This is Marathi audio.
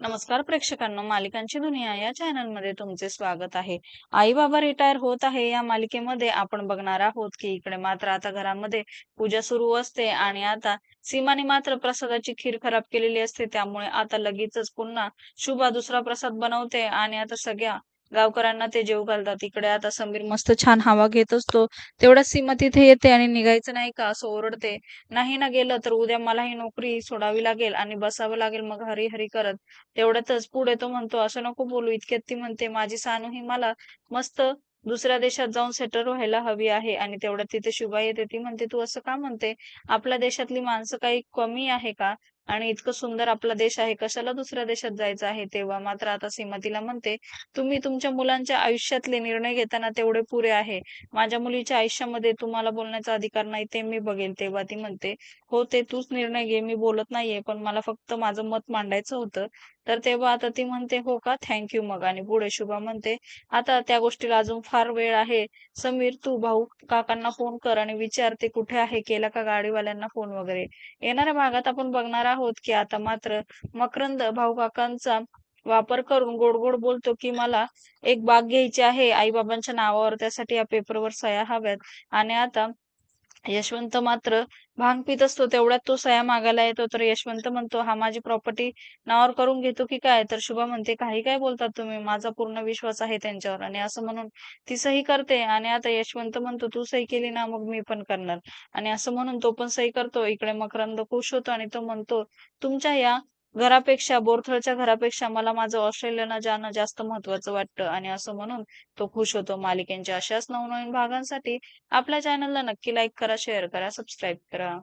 नमस्कार प्रेक्षकांनो मालिकांची दुनिया या चॅनलमध्ये तुमचे स्वागत आहे. आई बाबा रिटायर होत आहे. या मालिकेमध्ये आपण बघणार आहोत की इकडे मात्र आता घरामध्ये पूजा सुरू असते आणि आता सीमाने मात्र प्रसादाची खीर खराब केलेली असते. त्यामुळे आता लगेचच पुन्हा शुभा दुसरा प्रसाद बनवते आणि आता सगळ्या गावकऱ्यांना ते जेव घालतात. इकडे आता समीर मस्त छान हवा घेत असतो. तेवढ्या सीमा तिथे येते आणि निघायचं नाही का? असं ओरडते. नाही ना गेलं तर उद्या मला ही नोकरी सोडावी लागेल आणि बसावं लागेल. मग हरी हरी करत. तेवढ्यातच पुढे तो म्हणतो असं नको बोलू. इतक्यात ती म्हणते माझी सानू ही मला मस्त दुसऱ्या देशात जाऊन सेटल व्हायला हवी आहे. आणि तेवढ्यात तिथे शुभा येते. ती म्हणते तू असं का म्हणते? आपल्या देशातली माणसं काही कमी आहे का? आणि इतकं सुंदर आपला देश आहे कशाला दुसऱ्या देशात जायचं आहे तेव्हा? मात्र आता सीमा तिला म्हणते तुम्ही तुमच्या मुलांच्या आयुष्यातले निर्णय घेताना तेवढे पुरे आहे. माझ्या मुलीच्या आयुष्यामध्ये तुम्हाला बोलण्याचा अधिकार नाही ते मी बघेल. तेव्हा ती म्हणते हो ते तूच निर्णय घे मी बोलत नाहीये पण मला फक्त माझं मत मांडायचं होतं. तर तेव्हा आता ती म्हणते हो का? थँक्यू मग आणि पुढे शुभा म्हणते आता त्या गोष्टीला अजून फार वेळ आहे. समीर तू भाऊ काकांना फोन कर आणि विचार ते कुठे आहे केला का गाडीवाल्यांना फोन वगैरे? येणाऱ्या भागात आपण बघणार आहोत की आता मात्र मकरंद भाऊ काकांचा वापर करून गोड गोड बोलतो की मला एक बाग घ्यायची आहे. आई बाबांच्या नावावर त्यासाठी या पेपरवर सह्या हव्यात. आणि आता यशवंत मात्र भांग पित असतो तेवढ्यात तो सह्या मागायला येतो. तर यशवंत म्हणतो हा माझी प्रॉपर्टी नावावर करून घेतो की काय? तर शुभा म्हणते काही काय बोलतात तुम्ही? माझा पूर्ण विश्वास आहे त्यांच्यावर. आणि असं म्हणून ती सही करते. आणि आता यशवंत म्हणतो तू सही केली ना मग मी पण करणार. आणि असं म्हणून तो पण सही करतो. इकडे मकरंद खुश होतो आणि तो म्हणतो तुमच्या या घरापेक्षा बोरथळच्या घरापेक्षा मला माझं ऑस्ट्रेलियाला जाणं जास्त महत्वाचं वाटतं. आणि असं म्हणून तो खुश होतो मालिकेंच्या अशाच नवनवीन भागांसाठी. आपल्या चॅनलला नक्की लाईक करा शेअर करा सबस्क्राईब करा.